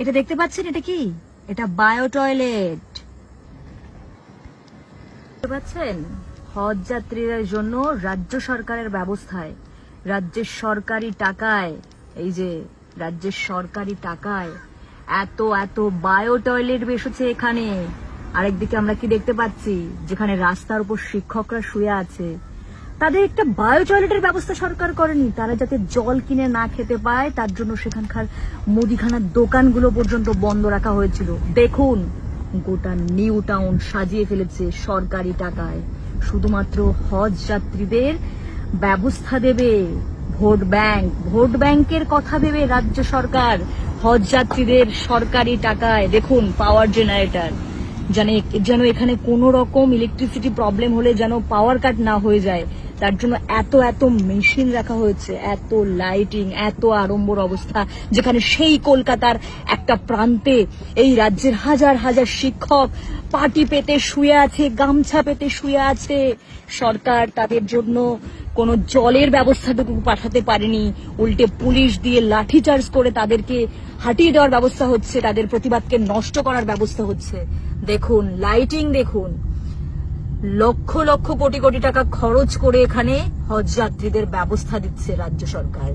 এটা দেখতে পাচ্ছেন? এটা কি? এটা বায়ো টয়লেট দেখতে পাচ্ছেন? হজ যাত্রীদের জন্য রাজ্য সরকারের ব্যবস্থায়, রাজ্যের সরকারি টাকায়, এই যে রাজ্যের সরকারি টাকায় এত এত বায়ো টয়লেট বেসেছে এখানে। আরেকদিকে আমরা কি দেখতে পাচ্ছি? যেখানে রাস্তার উপর শিক্ষকরা শুয়ে আছে। তাদের একটা বায়ো টয়লেটের ব্যবস্থা সরকার করেনি। তারা যাতে জল কিনে না খেতে পায়, তার জন্য সেখানকার মুদিখানার দোকানগুলো পর্যন্ত বন্ধ রাখা হয়েছিল। দেখুন, গোটা নিউ টাউন সাজিয়ে ফেলেছে সরকারি টাকায়। শুধুমাত্র হজ যাত্রীদের ব্যবস্থা দেবে। ভোট ব্যাংক, ভোট ব্যাংকের কথা ভেবে রাজ্য সরকার হজ যাত্রীদের সরকারি টাকায়, দেখুন পাওয়ার জেনারেটর যেন যেন এখানে কোনো রকম ইলেকট্রিসিটি প্রবলেম হলে যেন পাওয়ার কাট না হয়ে যায়। তার জন্য এত এত মেশিন রাখা হয়েছে, এত লাইটিং এত আড়ম্বর অবস্থা, যেখানে সেই কলকাতার একটা প্রান্তে এই রাজ্যের হাজার হাজার শিক্ষক পাটি পেতে শুয়ে আছে, গামছা পেতে শুয়ে আছে। সরকার তাদের জন্য কোনো জলের ব্যবস্থাটুকু পাঠাতে পারেনি। উল্টে পুলিশ দিয়ে লাঠিচার্জ করে তাদেরকে হাঁটিয়ে দেওয়ার ব্যবস্থা হচ্ছে, তাদের প্রতিবাদকে নষ্ট করার ব্যবস্থা হচ্ছে। দেখুন লাইটিং দেখুন। লক্ষ লক্ষ কোটি কোটি টাকা খরচ করে এখানে হজ যাত্রীদের ব্যবস্থা দিচ্ছে রাজ্য সরকার।